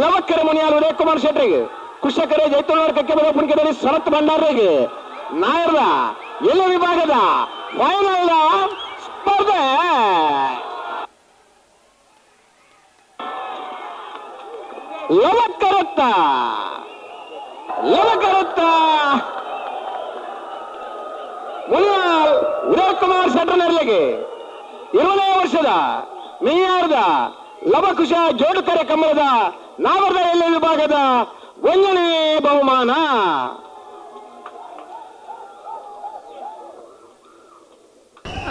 ಲವಕ್ಕರ ಮನೆಯಲ್ಲಿ ಉದಯ ಕುಮಾರ್ ಶೆಟ್ರಿಗೆ ಕುಶಕರೆ ಜೈತುಳ್ಳ ಕಕ್ಕೆ ಬದ ಪುಣಿಕೆದಲ್ಲಿ ಸರತ್ ಭಂಡಾರಿಗೆ ನಾಯರ್ದ ಎಲ್ಲ ವಿಭಾಗದ ಫೈನಲ್ ಸ್ಪರ್ಧೆ! ಲವಕ್ಕರತ್ತ ಲವಕ್ಕರತ್ತ ಮುನಿಯಾಲ್ ಉದಯ ಕುಮಾರ್ ಶೆಟ್ಟರ್ ನೆರಳಿಗೆ, ಇರುವನೇ ವರ್ಷದ ಮೇಯಾರ್ದ ಲವಕುಶ ಜೋಡುಕರೆ ಕಮಲದ ನಾವರ್ದ ವಿಭಾಗದ ಒಂದನೇ ಬಹುಮಾನ.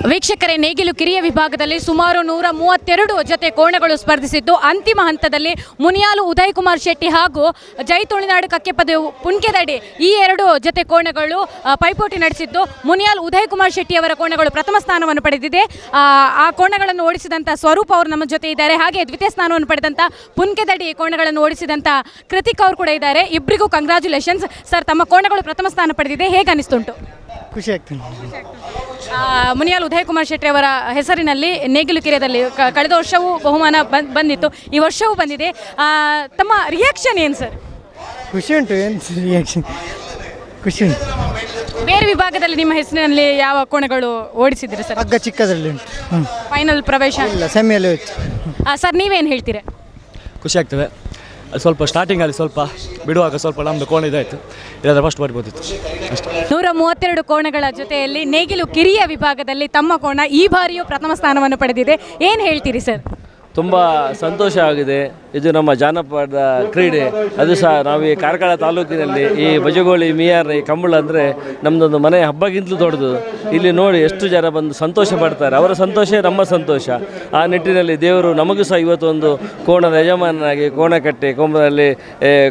ವೀಕ್ಷಕರೇ ನೇಗಿಲು ಕಿರಿಯ ವಿಭಾಗದಲ್ಲಿ ಸುಮಾರು ನೂರ ಮೂವತ್ತೆರಡು ಜೊತೆ ಕೋಣಗಳು ಸ್ಪರ್ಧಿಸಿದ್ದು ಅಂತಿಮ ಹಂತದಲ್ಲಿ ಮುನಿಯಾಲು ಉದಯ್ ಕುಮಾರ್ ಶೆಟ್ಟಿ ಹಾಗೂ ಜೈ ತುಳಿನಾಡು ಕಕ್ಕೆಪದ ಪುಣ್ಕೆದಡಿ ಈ ಎರಡು ಜೊತೆ ಕೋಣಗಳು ಪೈಪೋಟಿ ನಡೆಸಿದ್ದು. ಮುನಿಯಾಲ್ ಉದಯ್ ಕುಮಾರ್ ಶೆಟ್ಟಿ ಅವರ ಕೋಣಗಳು ಪ್ರಥಮ ಸ್ಥಾನವನ್ನು ಪಡೆದಿದೆ. ಆ, ಕೋಣಗಳನ್ನು ಓಡಿಸಿದಂಥ ಸ್ವರೂಪ್ ಅವರು ನಮ್ಮ ಜೊತೆ ಇದ್ದಾರೆ. ಹಾಗೆ ದ್ವಿತೀಯ ಸ್ಥಾನವನ್ನು ಪಡೆದಂಥ ಪುನ್ಕೆದಡಿ ಕೋಣಗಳನ್ನು ಓಡಿಸಿದಂಥ ಕೃತಿಕ್ ಅವರು ಕೂಡ ಇದ್ದಾರೆ. ಇಬ್ಬರಿಗೂ ಕಂಗ್ರ್ಯಾಚುಲೇಷನ್ಸ್ ಸರ್ ತಮ್ಮ ಕೋಣಗಳು ಪ್ರಥಮ ಸ್ಥಾನ ಪಡೆದಿದೆ. ಹೇಗೆ ಅನಿಸ್ತುಂಟು ಖುಷಿ ಆಗ್ತದೆ. ಆ, ಮುನಿಯಾಲ್ ಉದಯ್ ಕುಮಾರ್ ಶೆಟ್ಟಿ ಅವರ ಹೆಸರಿನಲ್ಲಿ ನೇಗಿಲು ಕಿರಿಯದಲ್ಲಿ ಕ- ಕಳೆದ ವರ್ಷವೂ ಬಹುಮಾನ ಬಂದ್- ಬಂದಿತ್ತು. ಈ ವರ್ಷವೂ ಬಂದಿದೆ. ತಮ್ಮ ರಿಯಾಕ್ಷನ್ ಏನು ಸರ್ ಖುಷಿ ಉಂಟು ಏನು ರಿಯಾಕ್ಷನ್ ಖುಷಿ ಉಂಟು. ಬೇರೆ ವಿಭಾಗದಲ್ಲಿ ನಿಮ್ಮ ಹೆಸರಿನಲ್ಲಿ ಯಾವ ಕೋಣೆಗಳು ಓಡಿಸಿದ್ರಿ ಸರ್ ಹಗ್ಗ ಚಿಕ್ಕದಲ್ಲಿ ಉಂಟು. ಹ್ಞೂ ಫೈನಲ್ ಪ್ರವೇಶ? ಇಲ್ಲ ಸೆಮಿಯಲ್ಲಿ ಹೋಯ್ತು. ಆ, ಸರ್ ನೀವೇನು ಹೇಳ್ತೀರಾ? ಖುಷಿ ಆಗ್ತದೆ. ಅದು ಸ್ವಲ್ಪ ಸ್ಟಾರ್ಟಿಂಗಲ್ಲಿ ಸ್ವಲ್ಪ ಬಿಡುವಾಗ ಸ್ವಲ್ಪ ನಮ್ಮದು ಕೋಣೆ ಇದಾಯಿತು. ಇಲ್ಲಾಂದ್ರೆ ಫಸ್ಟ್ ಬರ್ಬೋದಿತ್ತು. ಅಷ್ಟೇ. ನೂರ ಮೂವತ್ತೆರಡು ಕೋಣಗಳ ಜೊತೆಯಲ್ಲಿ ನೇಗಿಲು ಕಿರಿಯ ವಿಭಾಗದಲ್ಲಿ ತಮ್ಮ ಕೋಣ ಈ ಬಾರಿಯೂ ಪ್ರಥಮ ಸ್ಥಾನವನ್ನು ಪಡೆದಿದೆ. ಏನು ಹೇಳ್ತೀರಿ ಸರ್? ತುಂಬ ಸಂತೋಷ ಆಗಿದೆ. ಇದು ನಮ್ಮ ಜಾನಪದ ಕ್ರೀಡೆ. ಅದು ಸಹ ನಾವು ಈ ಕಾರ್ಕಳ ತಾಲೂಕಿನಲ್ಲಿ ಈ ಬಜಗೋಳಿ ಮಿಯಾರ್, ಈ ಕಂಬಳ ಅಂದರೆ ನಮ್ಮದೊಂದು ಮನೆ ಹಬ್ಬಗಿಂತಲೂ ದೊಡ್ಡದು. ಇಲ್ಲಿ ನೋಡಿ ಎಷ್ಟು ಜನ ಬಂದು ಸಂತೋಷ ಪಡ್ತಾರೆ. ಅವರ ಸಂತೋಷ, ನಮ್ಮ ಸಂತೋಷ. ಆ ನಿಟ್ಟಿನಲ್ಲಿ ದೇವರು ನಮಗೂ ಸಹ ಇವತ್ತು ಒಂದು ಕೋಣದ ಯಜಮಾನನಾಗಿ ಕೋಣ ಕಟ್ಟಿ ಕೊಂಬದಲ್ಲಿ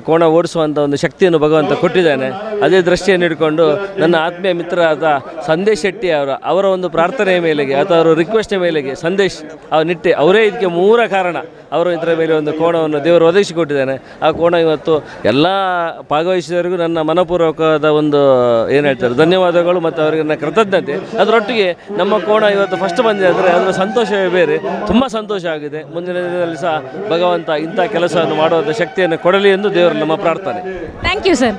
ಕೋಣ ಓಡಿಸುವಂಥ ಒಂದು ಶಕ್ತಿಯನ್ನು ಭಗವಂತ ಕೊಟ್ಟಿದ್ದಾನೆ. ಅದೇ ದೃಷ್ಟಿಯನ್ನು ಇಟ್ಕೊಂಡು ನನ್ನ ಆತ್ಮೀಯ ಮಿತ್ರರಾದ ಸಂದೇಶ್ ಶೆಟ್ಟಿ ಅವರ ಅವರ ಒಂದು ಪ್ರಾರ್ಥನೆಯ ಮೇಲೆಗೆ ಅಥವಾ ಅವರ ರಿಕ್ವೆಸ್ಟ್ ಮೇಲೆಗೆ ಸಂದೇಶ್ ಅವ್ರ ನಿಟ್ಟೆ ಅವರೇ ಇದಕ್ಕೆ ಮೂಲ ಕಾರಣ. ಅವರು ಇದರ ಮೇಲೆ ಒಂದು ಕೋಣವನ್ನು ದೇವರು ಒದಗಿಸಿಕೊಟ್ಟಿದ್ದಾನೆ. ಆ ಕೋಣ ಇವತ್ತು ಎಲ್ಲ ಭಾಗವಹಿಸಿದವರಿಗೂ ನನ್ನ ಮನಪೂರ್ವಕವಾದ ಒಂದು, ಏನು ಹೇಳ್ತಾರೆ, ಧನ್ಯವಾದಗಳು ಮತ್ತು ಅವರಿಗೆ ನನ್ನ ಕೃತಜ್ಞತೆ. ಅದರೊಟ್ಟಿಗೆ ನಮ್ಮ ಕೋಣ ಇವತ್ತು ಫಸ್ಟ್ ಬಂದಿದೆ ಅಂದರೆ ಅದರ ಸಂತೋಷವೇ ಬೇರೆ. ತುಂಬ ಸಂತೋಷ ಆಗಿದೆ. ಮುಂದಿನ ದಿನದಲ್ಲಿ ಸಹ ಭಗವಂತ ಇಂಥ ಕೆಲಸವನ್ನು ಮಾಡುವಂಥ ಶಕ್ತಿಯನ್ನು ಕೊಡಲಿ ಎಂದು ದೇವರು ನಮ್ಮ ಪ್ರಾರ್ಥನೆ. Thank you sir